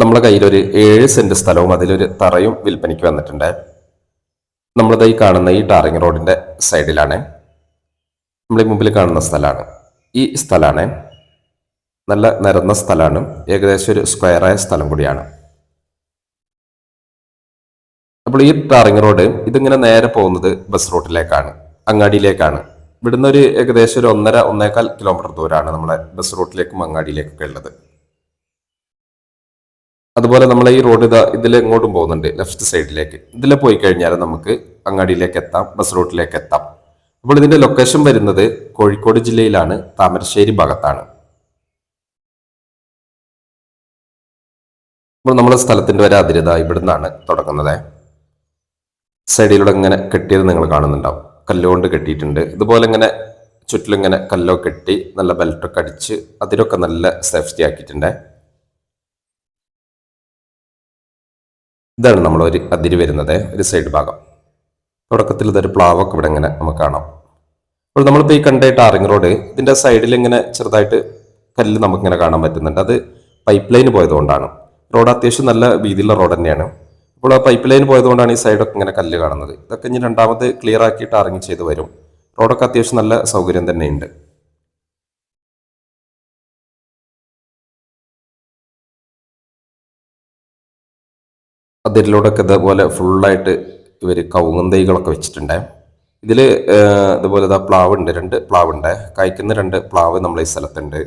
നമ്മളെ കയ്യിലൊരു ഏഴ് സെന്റ് സ്ഥലവും അതിലൊരു തറയും വിൽപ്പനയ്ക്ക് വന്നിട്ടുണ്ട്. നമ്മളിത് ഈ കാണുന്ന ഈ ടാറിങ് റോഡിന്റെ സൈഡിലാണ്. നമ്മൾ ഈ മുമ്പിൽ കാണുന്ന സ്ഥലമാണ്. ഈ സ്ഥലമാണ്. നല്ല നിരന്ന സ്ഥലമാണ്. ഏകദേശം ഒരു സ്ക്വയറായ സ്ഥലം കൂടിയാണ്. അപ്പോൾ ഈ ടാറിങ് റോഡ് ഇതിങ്ങനെ നേരെ പോകുന്നത് ബസ് റൂട്ടിലേക്കാണ് അങ്ങാടിയിലേക്കാണ്. ഇവിടുന്ന് ഒരു ഏകദേശം ഒരു ഒന്നര ഒന്നേകാൽ കിലോമീറ്റർ ദൂരമാണ് നമ്മുടെ ബസ് റൂട്ടിലേക്കും അങ്ങാടിയിലേക്കൊക്കെ ഉള്ളത്. അതുപോലെ നമ്മൾ ഈ റോഡ് ഇതാ ഇതിൽ എങ്ങോട്ടും പോകുന്നുണ്ട്. ലെഫ്റ്റ് സൈഡിലേക്ക് ഇതിൽ പോയി കഴിഞ്ഞാൽ നമുക്ക് അങ്ങാടിയിലേക്ക് എത്താം ബസ് റൂട്ടിലേക്ക് എത്താം. അപ്പോൾ ഇതിന്റെ ലൊക്കേഷൻ വരുന്നത് കോഴിക്കോട് ജില്ലയിലാണ് താമരശ്ശേരി ഭാഗത്താണ്. അപ്പോൾ നമ്മുടെ സ്ഥലത്തിന്റെ ഒരു അതിരത ഇവിടുന്നാണ് തുടങ്ങുന്നത്. സൈഡിലൂടെ ഇങ്ങനെ കെട്ടിയത് നിങ്ങൾ കാണുന്നുണ്ടാവും. കല്ലുകൊണ്ട് കെട്ടിയിട്ടുണ്ട്. ഇതുപോലെ ഇങ്ങനെ ചുറ്റിലിങ്ങനെ കല്ലോ കെട്ടി നല്ല ബെൽറ്റൊക്കെ അടിച്ച് അതിലൊക്കെ നല്ല സേഫ്റ്റി ആക്കിയിട്ടുണ്ട്. ഇതാണ് നമ്മൾ ഒരു അതിര് വരുന്നത് ഒരു സൈഡ് ഭാഗം. തുടക്കത്തിൽ ഇതൊരു പ്ലാവൊക്കെ ഇവിടെ ഇങ്ങനെ നമുക്ക് കാണാം. അപ്പോൾ നമ്മളിപ്പോൾ ഈ കണ്ട ടാറിങ് റോഡ് ഇതിന്റെ സൈഡിൽ ഇങ്ങനെ ചെറുതായിട്ട് കല്ല് നമുക്കിങ്ങനെ കാണാൻ പറ്റുന്നുണ്ട്. അത് പൈപ്പ് ലൈൻ പോയതുകൊണ്ടാണ്. റോഡ് അത്യാവശ്യം നല്ല വീതിയുള്ള റോഡ് തന്നെയാണ്. അപ്പോൾ ആ പൈപ്പ് ലൈൻ പോയതുകൊണ്ടാണ് ഈ സൈഡൊക്കെ ഇങ്ങനെ കല്ല് കാണുന്നത്. ഇതൊക്കെ ഇനി രണ്ടാമത് ക്ലിയർ ആക്കി ടാറിങ് ചെയ്ത് വരും. റോഡൊക്കെ അത്യാവശ്യം നല്ല സൗകര്യം തന്നെയുണ്ട്. അതിലൂടെയൊക്കെ ഇതേപോലെ ഫുള്ളായിട്ട് ഇവർ കവുങ്ങും തൈകളൊക്കെ വെച്ചിട്ടുണ്ട്. ഇതിൽ ഇതുപോലെ ഇതാ പ്ലാവ് ഉണ്ട് രണ്ട് പ്ലാവ് ഉണ്ട് കായ്ക്കുന്ന രണ്ട് പ്ലാവ് നമ്മളെ ഈ സ്ഥലത്തുണ്ട്.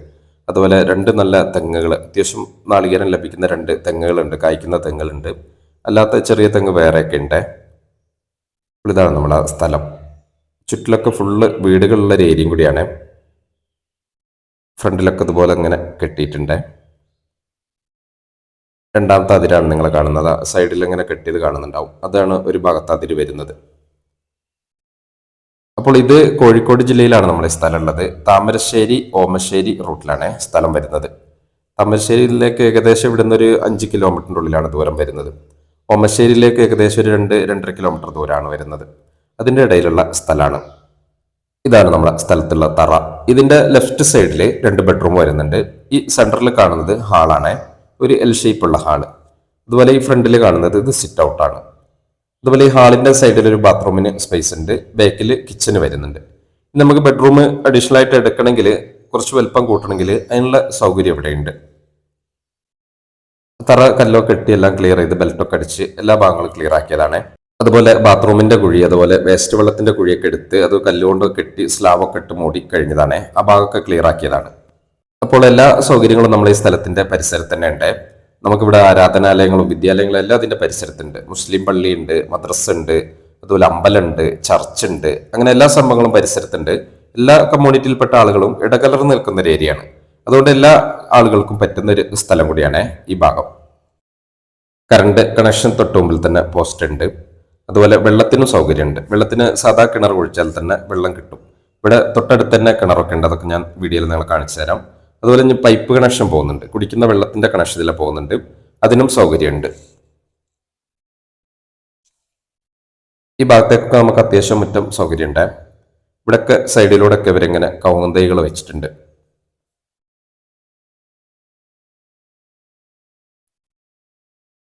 അതുപോലെ രണ്ട് നല്ല തെങ്ങുകൾ അത്യാവശ്യം നാളികേരം ലഭിക്കുന്ന രണ്ട് തെങ്ങുകളുണ്ട് കായ്ക്കുന്ന തെങ്ങുകളുണ്ട്. അല്ലാത്ത ചെറിയ തെങ്ങ് വേറെയൊക്കെ ഉണ്ട്. ഇതാണ് നമ്മളെ സ്ഥലം. ചുറ്റിലൊക്കെ ഫുള്ള് വീടുകളുള്ള ഏരിയയും കൂടിയാണ്. ഫ്രണ്ടിലൊക്കെ ഇതുപോലെ അങ്ങനെ കെട്ടിയിട്ടുണ്ട്. രണ്ടാമത്തെ അതിരാണ് നിങ്ങൾ കാണുന്നത്. സൈഡിൽ ഇങ്ങനെ കെട്ടിയത് കാണുന്നുണ്ടാവും. അതാണ് ഒരു ഭാഗത്ത് അതിര് വരുന്നത്. അപ്പോൾ ഇത് കോഴിക്കോട് ജില്ലയിലാണ് നമ്മുടെ സ്ഥലം ഉള്ളത് താമരശ്ശേരി ഓമശ്ശേരി റൂട്ടിലാണ് സ്ഥലം വരുന്നത്. താമരശ്ശേരിയിലേക്ക് ഏകദേശം ഇവിടുന്ന് ഒരു അഞ്ച് കിലോമീറ്ററിന്റെ ഉള്ളിലാണ് ദൂരം വരുന്നത്. ഓമശ്ശേരിയിലേക്ക് ഏകദേശം ഒരു രണ്ട് രണ്ടര കിലോമീറ്റർ ദൂരമാണ് വരുന്നത്. അതിന്റെ ഇടയിലുള്ള സ്ഥലമാണ്. ഇതാണ് നമ്മുടെ സ്ഥലത്തുള്ള തറ. ഇതിന്റെ ലെഫ്റ്റ് സൈഡിൽ രണ്ട് ബെഡ്റൂം വരുന്നുണ്ട്. ഈ സെന്ററിൽ കാണുന്നത് ഹാളാണ്. ഒരു എൽ ഷേപ്പ് ഉള്ള ഹാൾ. അതുപോലെ ഈ ഫ്രണ്ടിൽ കാണുന്നത് ഇത് സിറ്റ് ഔട്ടാണ് അതുപോലെ ഈ ഹാളിന്റെ സൈഡിൽ ഒരു ബാത്റൂമിന് സ്പേസ് ഉണ്ട്. ബാക്കിൽ കിച്ചന് വരുന്നുണ്ട്. നമുക്ക് ബെഡ്റൂം അഡീഷണൽ ആയിട്ട് എടുക്കണമെങ്കിൽ കുറച്ച് വലുപ്പം കൂട്ടണമെങ്കിൽ അതിനുള്ള സൗകര്യം ഇവിടെയുണ്ട്. തറ കല്ലോ കെട്ടി എല്ലാം ക്ലിയർ ചെയ്ത് ബെൽറ്റൊക്കെ അടിച്ച് എല്ലാ ഭാഗങ്ങളും ക്ലിയർ ആക്കിയതാണ്. അതുപോലെ ബാത്റൂമിന്റെ കുഴി അതുപോലെ വേസ്റ്റ് വെള്ളത്തിന്റെ കുഴിയൊക്കെ എടുത്ത് അത് കല്ലുകൊണ്ടൊക്കെ കെട്ടി സ്ലാബൊക്കെ ഇട്ട് മൂടി കഴിഞ്ഞതാണ്. ആ ഭാഗമൊക്കെ ക്ലിയർ ആക്കിയതാണ്. അപ്പോൾ എല്ലാ സൗകര്യങ്ങളും നമ്മൾ ഈ സ്ഥലത്തിന്റെ പരിസരത്ത് തന്നെ ഉണ്ട്. നമുക്കിവിടെ ആരാധനാലയങ്ങളും വിദ്യാലയങ്ങളും എല്ലാം അതിന്റെ പരിസരത്തുണ്ട്. മുസ്ലിം പള്ളിയുണ്ട് മദ്രസ ഉണ്ട് അതുപോലെ അമ്പലമുണ്ട് ചർച്ച് ഉണ്ട്. അങ്ങനെ എല്ലാ സംഭവങ്ങളും പരിസരത്തുണ്ട്. എല്ലാ കമ്മ്യൂണിറ്റിയിൽപ്പെട്ട ആളുകളും ഇടകലർന്ന് നിൽക്കുന്ന ഒരു ഏരിയയാണ്. അതുകൊണ്ട് എല്ലാ ആളുകൾക്കും പറ്റുന്ന ഒരു സ്ഥലം കൂടിയാണ് ഈ ഭാഗം. കറണ്ട് കണക്ഷൻ തൊട്ട് മുമ്പിൽ തന്നെ പോസ്റ്റ് ഉണ്ട്. അതുപോലെ വെള്ളത്തിനും സൗകര്യമുണ്ട്. വെള്ളത്തിന് സാധാ കിണർ ഒഴിച്ചാൽ തന്നെ വെള്ളം കിട്ടും. ഇവിടെ തൊട്ടടുത്ത് തന്നെ കിണറൊക്കെ ഉണ്ട്. അതൊക്കെ ഞാൻ വീഡിയോയിൽ നിങ്ങൾ കാണിച്ചു തരാം. അതുപോലെ ഇനി പൈപ്പ് കണക്ഷൻ പോകുന്നുണ്ട്. കുടിക്കുന്ന വെള്ളത്തിന്റെ കണക്ഷൻ ഇതിലെ പോകുന്നുണ്ട്. അതിനും സൗകര്യമുണ്ട്. ഈ ഭാഗത്തേക്കൊക്കെ നമുക്ക് അത്യാവശ്യം മുറ്റം സൗകര്യമുണ്ട്. ഇവിടെയൊക്കെ സൈഡിലൂടെ ഒക്കെ ഇവരിങ്ങനെ കൗന്തൈകൾ വെച്ചിട്ടുണ്ട്.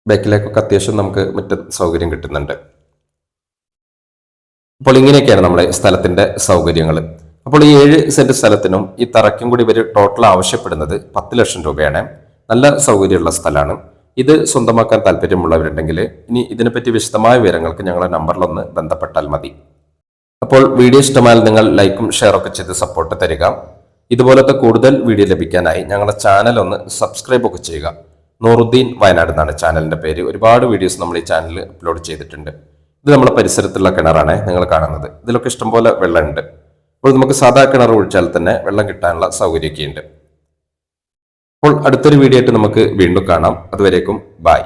ബാക്കിലേക്കൊക്കെ അത്യാവശ്യം നമുക്ക് മുറ്റം സൗകര്യം കിട്ടുന്നുണ്ട്. അപ്പോൾ ഇങ്ങനെയൊക്കെയാണ് നമ്മുടെ സ്ഥലത്തിന്റെ സൗകര്യങ്ങൾ. അപ്പോൾ ഈ ഏഴ് സെന്റ് സ്ഥലത്തിനും ഈ തറയ്ക്കും കൂടി ഇവർ ടോട്ടൽ ആവശ്യപ്പെടുന്നത് പത്ത് ലക്ഷം രൂപയാണ്. നല്ല സൗകര്യമുള്ള സ്ഥലമാണ്. ഇത് സ്വന്തമാക്കാൻ താല്പര്യമുള്ളവരുണ്ടെങ്കിൽ ഇനി ഇതിനെപ്പറ്റി വിശദമായ വിവരങ്ങൾക്ക് ഞങ്ങളുടെ നമ്പറിലൊന്ന് ബന്ധപ്പെട്ടാൽ മതി. അപ്പോൾ വീഡിയോ ഇഷ്ടമായാൽ നിങ്ങൾ ലൈക്കും ഷെയറൊക്കെ ചെയ്ത് സപ്പോർട്ട് തരിക. ഇതുപോലത്തെ കൂടുതൽ വീഡിയോ ലഭിക്കാനായി ഞങ്ങളുടെ ചാനൽ ഒന്ന് സബ്സ്ക്രൈബ് ഒക്കെ ചെയ്യുക. നൂറുദ്ദീൻ വയനാട് എന്നാണ് ചാനലിന്റെ പേര്. ഒരുപാട് വീഡിയോസ് നമ്മൾ ഈ ചാനലിൽ അപ്ലോഡ് ചെയ്തിട്ടുണ്ട്. ഇത് നമ്മുടെ പരിസരത്തുള്ള കിണറാണ് നിങ്ങൾ കാണുന്നത്. ഇതിലൊക്കെ ഇഷ്ടംപോലെ വെള്ളമുണ്ട്. അപ്പോൾ നമുക്ക് സാധാ കിണർ ഒഴിച്ചാൽ തന്നെ വെള്ളം കിട്ടാനുള്ള സൗകര്യമൊക്കെ ഉണ്ട് അപ്പോൾ അടുത്തൊരു വീഡിയോ ആയിട്ട് നമുക്ക് വീണ്ടും കാണാം. അതുവരേക്കും ബായ്